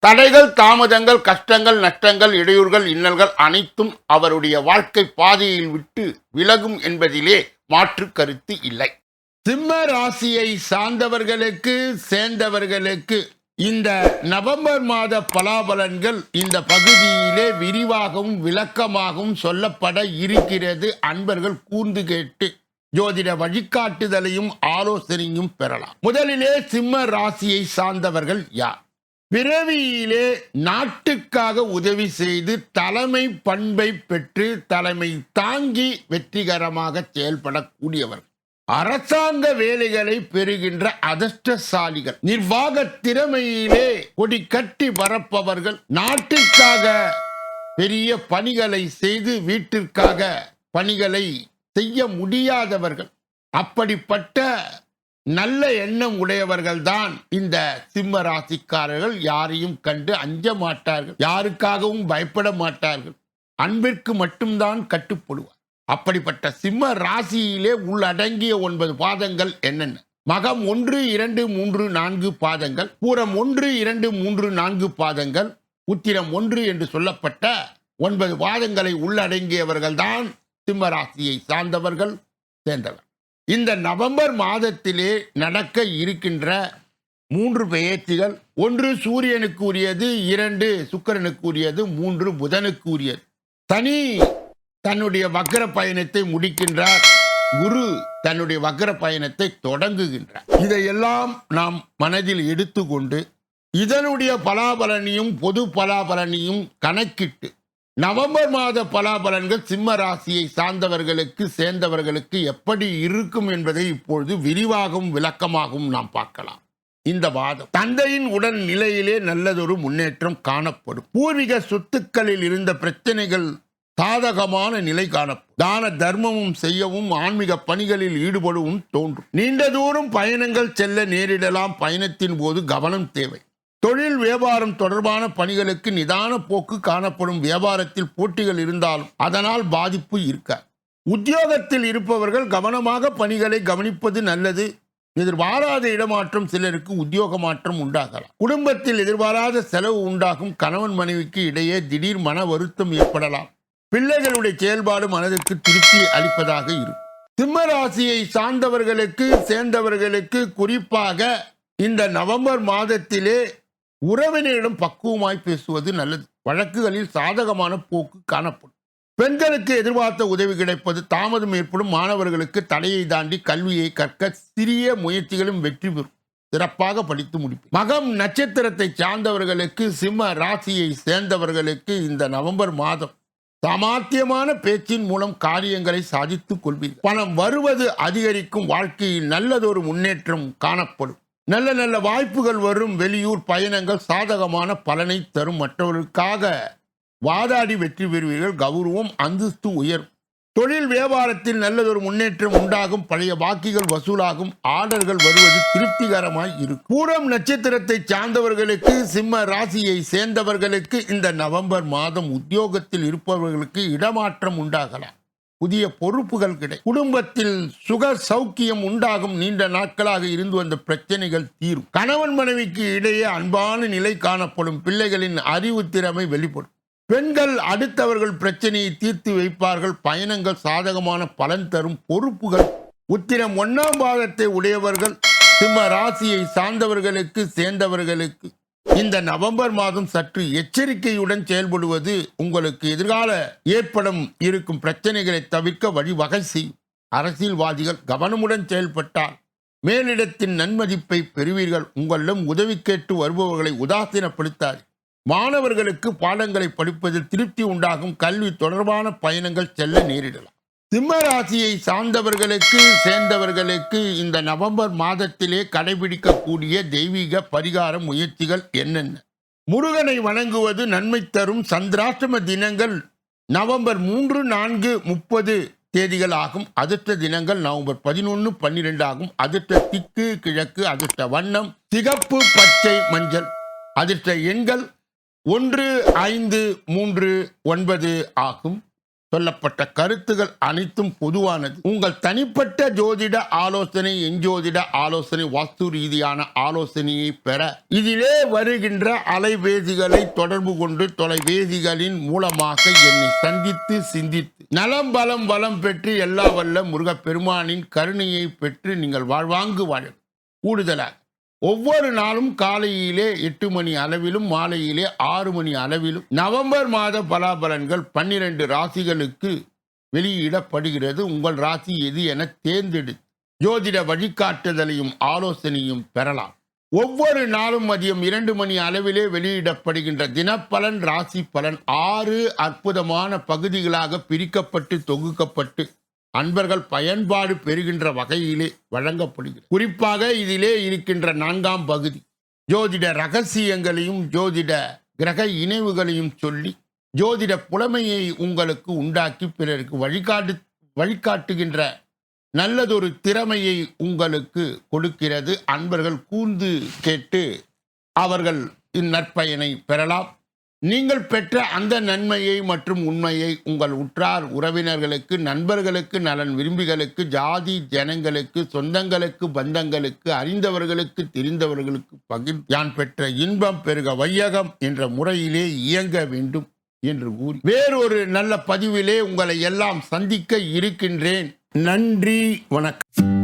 தடைகள் தாமதங்கள் கஷ்டங்கள் நஷ்டங்கள் இடையூறுகள் இன்னல்கள் அனைத்தும் அவருடைய வாழ்க்கை பாதையில் விட்டு விலகும் என்பதிலே மாற்று கருத்து இல்லை. சிம்ம ராசியை சார்ந்தவர்களுக்கு சேர்ந்தவர்களுக்கு இந்த நவம்பர் மாத பலாபலன்கள் இந்த பகுதியிலே விரிவாகவும் விளக்கமாகவும் சொல்லப்பட இருக்கிறது. அன்பர்கள் கூர்ந்து கேட்டு ஜோதிட வழிகாட்டுதலையும் ஆலோசனையும் பெறலாம். முதலிலே சிம்ம ராசியை சார்ந்தவர்கள் யார்? பிறவியிலே நாட்டுக்காக உதவி செய்து தலைமை பண்பை பெற்று தலைமை தாங்கி வெற்றிகரமாக செயல்படக்கூடியவர். அரசாங்க வேலைகளை பெறுகின்ற அதிர்ஷ்டசாலிகள். நிர்வாக திறமையிலே கொடி கட்டி பரப்பவர்கள் நாட்டிற்காக பெரிய பணிகளை செய்து வீட்டிற்காக பணிகளை செய்ய முடியாதவர்கள். அப்படிப்பட்ட நல்ல எண்ணம் உடையவர்கள் தான் இந்த சிம்ம ராசிக்காரர்கள் யாரையும் கண்டு அஞ்ச மாட்டார்கள். யாருக்காகவும் பயப்பட மாட்டார்கள். அன்பிற்கு மட்டும்தான் கட்டுப்படுவார். அப்படிப்பட்ட சிம்ம ராசியிலே உள்ளடங்கிய ஒன்பது பாதங்கள் என்னென்ன? மகம் ஒன்று இரண்டு மூன்று நான்கு பாதங்கள். பூரம் ஒன்று இரண்டு மூன்று நான்கு பாதங்கள். உத்திரம் ஒன்று என்று சொல்லப்பட்ட ஒன்பது பாதங்களை உள்ளடங்கியவர்கள் தான் சிம்ம ராசியை சார்ந்தவர்கள் சேர்ந்தவர். இந்த நவம்பர் மாதத்திலே நடக்க இருக்கின்ற மூன்று பெயர்ச்சிகள். ஒன்று சூரியனுக்கு உரியது இரண்டு சுக்கிரனுக்கு உரியது மூன்று புதனுக்கு உரியது சனி தன்னுடைய வக்கர பயணத்தை முடிக்கின்றார். குரு தன்னுடைய வக்கர பயணத்தை தொடங்குகின்றார். இதையெல்லாம் நாம் மனதில் எடுத்துக்கொண்டு இதனுடைய பலாபலனையும் பொது பலாபலனையும் கணக்கிட்டு நவம்பர் மாத பலாபலன்கள் சிம்ம ராசியை சார்ந்தவர்களுக்கு சேர்ந்தவர்களுக்கு எப்படி இருக்கும் என்பதை இப்பொழுது விரிவாகவும் விளக்கமாகவும் நாம் பார்க்கலாம். இந்த வாதம். தந்தையின் உடல் நிலையிலே நல்லதொரு முன்னேற்றம் காணப்படும். பூர்வீக சொத்துக்களில் இருந்த பிரச்சனைகள் சாதகமான நிலை காணப்படும். தான தர்மமும் செய்யவும் ஆன்மீக பணிகளில் ஈடுபடவும் தோன்றும். நீண்ட தூரம் பயணங்கள் செல்ல நேரிடலாம். பயணத்தின் போது கவனம் தேவை. தொழில் வியாபாரம் தொடர்பான பணிகளுக்கு நிதான போக்கு காணப்படும் வியாபாரத்தில் போட்டிகள் இருந்தாலும் அதனால் பாதிப்பு இருக்க. உத்தியோகத்தில் இருப்பவர்கள் கவனமாக பணிகளை கவனிப்பது நல்லது. எதிர்பாராத இடமாற்றம் சிலருக்கு உத்தியோக மாற்றம் உண்டாகலாம். குடும்பத்தில் எதிர்பாராத செலவு உண்டாகும். கணவன் மனைவிக்கு இடையே திடீர் மன வருத்தம் ஏற்படலாம். பிள்ளைகளுடைய செயல்பாடு மனதிற்கு திருப்தி அளிப்பதாக இருக்கும். சிம்ம ராசியை சார்ந்தவர்களுக்கு சேர்ந்தவர்களுக்கு குறிப்பாக இந்த நவம்பர் மாதத்திலே உறவினரிடம் பக்குவமாய் பேசுவது நல்லது. வழக்குகளில் சாதகமான போக்கு காணப்படும். பெண்களுக்கு எதிர்பார்த்த உதவி கிடைப்பது தாமதம் ஏற்படும். மாணவர்களுக்கு தடையை தாண்டி கல்வியை கற்க சிறிய முயற்சிகளும் வெற்றி பெறும். சிறப்பாக படித்து முடிப்பு மகம் நட்சத்திரத்தை சார்ந்தவர்களுக்கு சிம்ம ராசியை சேர்ந்தவர்களுக்கு இந்த நவம்பர் மாதம் சமாத்தியமான பேச்சின் மூலம் காரியங்களை சாதித்துக் கொள்வீர்கள். பணம் வருவது அதிகரிக்கும். வாழ்க்கையில் நல்லதொரு முன்னேற்றம் காணப்படும். நல்ல நல்ல வாய்ப்புகள் வரும் வெளியூர் பயணங்கள் சாதகமான பலனை தரும் மற்றவர்களுக்காக வாதாடி வெற்றி பெறுவீர்கள். கௌரவம் அந்தஸ்து உயரும் தொழில் வியாபாரத்தில் நல்லதொரு முன்னேற்றம் உண்டாகும். பழைய வாக்கிகள் வசூலாகும். ஆர்டர்கள் வருவது திருப்திகரமாய் இருக்கும். பூரம் நட்சத்திரத்தை சார்ந்தவர்களுக்கு சிம்ம ராசியை சேர்ந்தவர்களுக்கு இந்த நவம்பர் மாதம் உத்தியோகத்தில் இருப்பவர்களுக்கு இடமாற்றம் உண்டாகலாம். புதிய பொறுப்புகள் கிடை குடும்பத்தில் சுக சௌக்கியம் உண்டாகும் நீண்ட நாட்களாக இருந்து வந்த பிரச்சனைகள் தீரும். கணவன் மனைவிக்கு இடையே அன்பான நிலை காணப்படும். பிள்ளைகளின் அறிவு திறமை வெளிப்படும். பெண்கள் அடுத்தவர்கள் பிரச்சனையை தீர்த்து வைப்பார்கள். பயணங்கள் சாதகமான பலன் தரும். பொறுப்புகள் உத்திரம் ஒன்னாம் பாதத்தை உடையவர்கள். சிம்ம ராசியை சார்ந்தவர்களுக்கு சேர்ந்தவர்களுக்கு இந்த நவம்பர் மாதம் சற்று எச்சரிக்கையுடன் செயல்படுவது உங்களுக்கு எதிர்கால ஏற்படும் இருக்கும் பிரச்சனைகளை தவிர்க்க வழிவகை செய்யும் அரசியல்வாதிகள் கவனமுடன் செயல்பட்டால் மேலிடத்தின் நன்மதிப்பை பெறுவீர்கள். உங்களிடம் உதவி கேட்டு வருபவர்களை உதாசீனப்படுத்தாது. மாணவர்களுக்கு பாடங்களை படிப்பதில் திருப்தி உண்டாகும். கல்வி தொடர்பான பயணங்கள் செல்ல நேரிடலாம். சிம்ம ராசியை சார்ந்தவர்களுக்கு சேர்ந்தவர்களுக்கு இந்த நவம்பர் மாதத்திலே கடைபிடிக்கக்கூடிய தெய்வீக பரிகார முயற்சிகள் என்னென்ன? முருகனை வணங்குவது நன்மை தரும் சந்திராஷ்டம தினங்கள் நவம்பர் மூன்று நான்கு முப்பது தேதிகள் ஆகும் அதிர்ஷ்ட தினங்கள் நவம்பர் பதினொன்று பன்னிரெண்டு ஆகும். அதிர்ஷ்ட திக்கு கிழக்கு அதிர்ஷ்ட வண்ணம் சிகப்பு பச்சை மஞ்சள். அதிர்ஷ்ட எண்கள் ஒன்று ஐந்து மூன்று ஒன்பது ஆகும். சொல்லப்பட்ட கருத்துகள் அனைத்தும் பொதுவானது. உங்கள் தனிப்பட்ட ஜோதிட ஆலோசனை எஞ்சோதிட ஆலோசனை வாஸ்து ரீதியான ஆலோசனையை பெற இதிலே வருகின்ற அலைபேசிகளை தொடர்பு கொண்டு தொலைபேசிகளின் மூலமாக என்னை சந்தித்து சிந்தித்து நலம் பலம் வளம் பெற்று எல்லா வல்ல முருகப்பெருமானின் கருணையை பெற்று நீங்கள் வாழ்வாங்கு வாழும் கூடுதலாக ஒவ்வொரு நாளும் காலையிலே எட்டு மணி அளவிலும் மாலையிலே ஆறு மணி அளவிலும். நவம்பர் மாத பலாபலன்கள் பன்னிரண்டு ராசிகளுக்கு வெளியிடப்படுகிறது. உங்கள் ராசி எது என தேர்ந்தெடு. ஜோதிட வழிகாட்டுதலையும் ஆலோசனையும் பெறலாம். ஒவ்வொரு நாளும் மதியம் இரண்டு மணி அளவிலே வெளியிடப்படுகின்ற தினப்பலன் ராசி பலன் ஆறு அற்புதமான பகுதிகளாக பிரிக்கப்பட்டு தொகுக்கப்பட்டு அன்பர்கள் பயன்பாடு பெறுகின்ற வகையிலே வழங்கப்படுகிறது. குறிப்பாக இதிலே இருக்கின்ற நான்காம் பகுதி. ஜோதிட ரகசியங்களையும் ஜோதிட கிரக இணைவுகளையும் சொல்லி ஜோதிட புலமையை உங்களுக்கு உண்டாக்கி பிறருக்கு வழிகாட்டு வழிகாட்டுகின்ற நல்லதொரு திறமையை உங்களுக்கு கொடுக்கிறது. அன்பர்கள் கூர்ந்து கேட்டு அவர்கள் இந்நற்பயனை பெறலாம். நீங்கள் பெற்ற அந்த நன்மையை மற்றும் உண்மையை உங்கள் உற்றார் உறவினர்களுக்கு நண்பர்களுக்கு நலன் விரும்பிகளுக்கு ஜாதி ஜனங்களுக்கு சொந்தங்களுக்கு பந்தங்களுக்கு அறிந்தவர்களுக்கு தெரிந்தவர்களுக்கு பகிர் யான் பெற்ற இன்பம் பெருக வையகம் என்ற முறையிலே இயங்க வேண்டும் என்று கூறி வேறொரு நல்ல பதிவிலே உங்களை எல்லாம் சந்திக்க இருக்கின்றேன். நன்றி வணக்கம்.